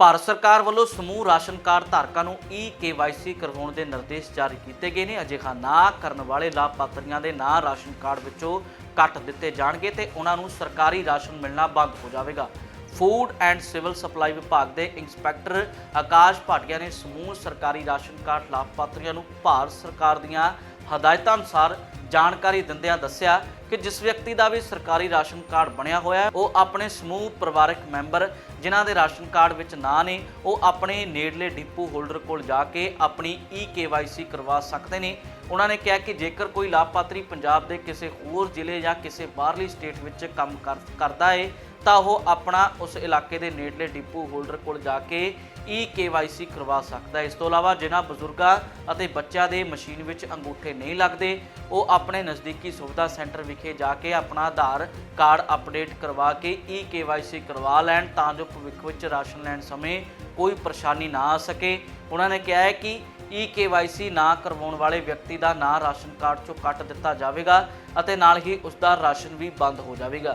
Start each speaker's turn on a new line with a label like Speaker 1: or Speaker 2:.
Speaker 1: ਭਾਰਤ ਸਰਕਾਰ ਵੱਲੋਂ ਸਮੂਹ ਰਾਸ਼ਨ ਕਾਰਡ ਧਾਰਕਾਂ ਨੂੰ ਈ ਕੇਵਾਈਸੀ ਕਰਵਾਉਣ ਦੇ ਨਿਰਦੇਸ਼ ਜਾਰੀ ਕੀਤੇ ਗਏ ਨੇ। ਅਜਿਹਾ ਨਾ ਕਰਨ ਵਾਲੇ ਲਾਭਪਾਤਰੀਆਂ ਦੇ ਨਾਂ ਰਾਸ਼ਨ ਕਾਰਡ ਵਿੱਚੋਂ ਕੱਟ ਦਿੱਤੇ ਜਾਣਗੇ ਤੇ ਉਹਨਾਂ ਨੂੰ ਸਰਕਾਰੀ ਰਾਸ਼ਨ ਮਿਲਣਾ ਬੰਦ ਹੋ ਜਾਵੇਗਾ। ਫੂਡ ਐਂਡ ਸਿਵਲ ਸਪਲਾਈ ਵਿਭਾਗ ਦੇ ਇੰਸਪੈਕਟਰ ਆਕਾਸ਼ ਭਾਟੀਆ ਨੇ ਸਮੂਹ ਸਰਕਾਰੀ ਰਾਸ਼ਨ ਕਾਰਡ ਲਾਭਪਾਤਰੀਆਂ ਨੂੰ ਭਾਰਤ ਸਰਕਾਰ ਦੀਆਂ ਹਦਾਇਤਾਂ ਅਨੁਸਾਰ ਜਾਣਕਾਰੀ ਦਿੰਦਿਆਂ ਦੱਸਿਆ ਕਿ ਜਿਸ ਵਿਅਕਤੀ ਦਾ ਵੀ ਸਰਕਾਰੀ ਰਾਸ਼ਨ ਕਾਰਡ ਬਣਿਆ ਹੋਇਆ ਹੈ, ਉਹ ਆਪਣੇ ਸਮੂਹ ਪਰਿਵਾਰਕ ਮੈਂਬਰ ਜਿਨ੍ਹਾਂ ਦੇ ਰਾਸ਼ਨ ਕਾਰਡ ਵਿੱਚ ਨਾਂ ਨੇ, ਉਹ ਆਪਣੇ ਨੇੜਲੇ ਡਿਪੂ ਹੋਲਡਰ ਕੋਲ ਜਾ ਕੇ ਆਪਣੀ ਈ ਕੇਵਾਈਸੀ ਕਰਵਾ ਸਕਦੇ ਨੇ। ਉਹਨਾਂ ਨੇ ਕਿਹਾ ਕਿ ਜੇਕਰ ਕੋਈ ਲਾਭਪਾਤਰੀ ਪੰਜਾਬ ਦੇ ਕਿਸੇ ਹੋਰ ਜ਼ਿਲ੍ਹੇ ਜਾਂ ਕਿਸੇ ਬਾਹਰਲੀ ਸਟੇਟ ਵਿੱਚ ਕੰਮ ਕਰ- ਕਰਦਾ ਹੈ ਤਾਂ ਉਹ ਆਪਣਾ ਉਸ ਇਲਾਕੇ ਦੇ ਨੇੜਲੇ ਡਿਪੂ ਹੋਲਡਰ ਕੋਲ ਜਾ ਕੇ ਈ ਕੇਵਾਈਸੀ ਕਰਵਾ ਸਕਦਾ ਹੈ। ਇਸ ਤੋਂ ਇਲਾਵਾ ਜਿਨ੍ਹਾਂ ਬਜ਼ੁਰਗਾਂ ਅਤੇ ਬੱਚਿਆਂ ਦੇ ਮਸ਼ੀਨ ਵਿੱਚ ਅੰਗੂਠੇ ਨਹੀਂ ਲੱਗਦੇ, ਉਹ ਆਪਣੇ ਨਜ਼ਦੀਕੀ ਸੁਵਿਧਾ ਸੈਂਟਰ ਵਿਖੇ ਜਾ ਕੇ ਆਪਣਾ ਆਧਾਰ ਕਾਰਡ ਅਪਡੇਟ ਕਰਵਾ ਕੇ ਈ ਕੇਵਾਈਸੀ ਕਰਵਾ ਲੈਣ ਤਾਂ ਜੋ ਭਵਿੱਖ ਵਿੱਚ ਰਾਸ਼ਨ ਲੈਣ ਸਮੇਂ ਕੋਈ ਪਰੇਸ਼ਾਨੀ ਨਾ ਆ ਸਕੇ। ਉਹਨਾਂ ਨੇ ਕਿਹਾ ਹੈ ਕਿ ਈ ਕੇਵਾਈਸੀ ਨਾ ਕਰਵਾਉਣ ਵਾਲੇ ਵਿਅਕਤੀ ਦਾ ਨਾਂ ਰਾਸ਼ਨ ਕਾਰਡ ਚੋਂ ਕੱਟ ਦਿੱਤਾ ਜਾਵੇਗਾ ਅਤੇ ਨਾਲ ਹੀ ਉਸ ਦਾ ਰਾਸ਼ਨ ਵੀ ਬੰਦ ਹੋ ਜਾਵੇਗਾ।